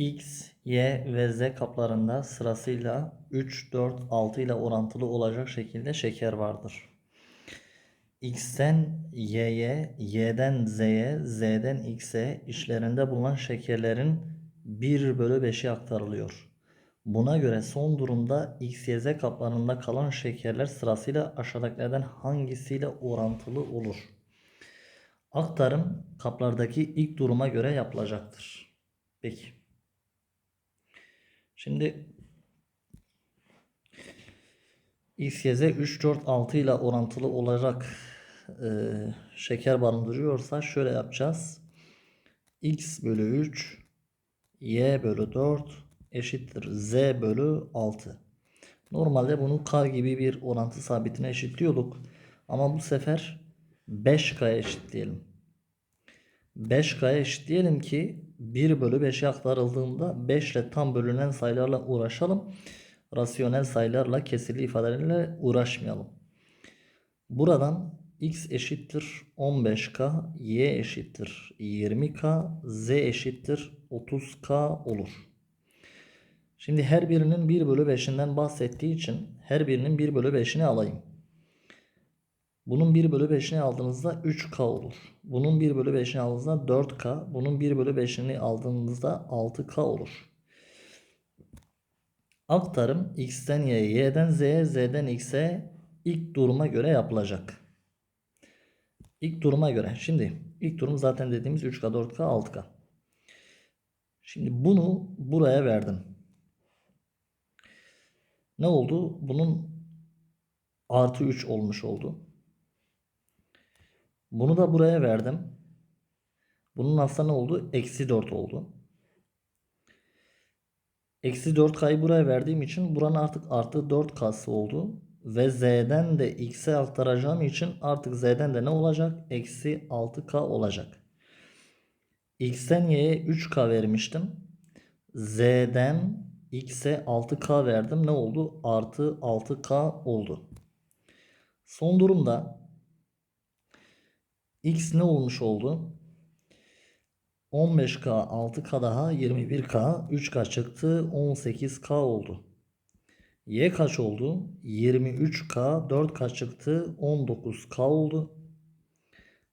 X, Y ve Z kaplarında sırasıyla 3, 4, 6 ile orantılı olacak şekilde şeker vardır. X'ten Y'ye, Y'den Z'ye, Z'den X'e işlerinde bulunan şekerlerin 1 bölü 5'i aktarılıyor. Buna göre son durumda X, Y, Z kaplarında kalan şekerler sırasıyla aşağıdakilerden hangisiyle orantılı olur? Aktarım kaplardaki ilk duruma göre yapılacaktır. Peki. Şimdi X, Y, Z 3, 4, 6 ile orantılı olarak e, şeker barındırıyorsa şöyle yapacağız. X bölü 3, Y bölü 4 eşittir Z bölü 6. Normalde bunu K gibi bir orantı sabitine eşitliyorduk. Ama bu sefer 5K'ya eşitleyelim. 5K'ya eşitleyelim ki 1 bölü 5'e aktarıldığında 5 ile tam bölünen sayılarla uğraşalım. Rasyonel sayılarla kesirli ifadelerle uğraşmayalım. Buradan x eşittir 15k, y eşittir 20k, z eşittir 30k olur. Şimdi her birinin 1 bölü 5'inden bahsettiği için her birinin 1 bölü 5'ini alayım. Bunun 1 bölü 5'ini aldığınızda 3K olur. Bunun 1 bölü 5'ini aldığınızda 4K. Bunun 1 bölü 5'ini aldığınızda 6K olur. Aktarım X'ten Y'ye, Y'den Z'ye, Z'den X'e ilk duruma göre yapılacak. İlk duruma göre. Şimdi ilk durum zaten dediğimiz 3K, 4K, 6K. Şimdi bunu buraya verdim. Ne oldu? Bunun artı 3 olmuş oldu. Bunu da buraya verdim. Bunun aslında ne oldu? Eksi 4 oldu. Eksi 4K'yı buraya verdiğim için buranın artık artı 4K'sı oldu. Ve Z'den de X'e aktaracağım için artık Z'den de ne olacak? Eksi 6K olacak. X'ten Y'ye 3K vermiştim. Z'den X'e 6K verdim. Ne oldu? Artı 6K oldu. Son durumda X ne olmuş oldu? 15K 6K daha 21K 3K çıktı 18K oldu. Y kaç oldu? 23K 4K çıktı 19K oldu.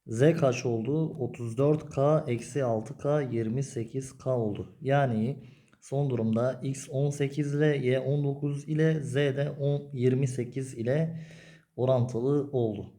Z kaç oldu? 34K eksi 6K 28K oldu. Yani son durumda X 18 ile Y 19 ile Z de 10, 28 ile orantılı oldu.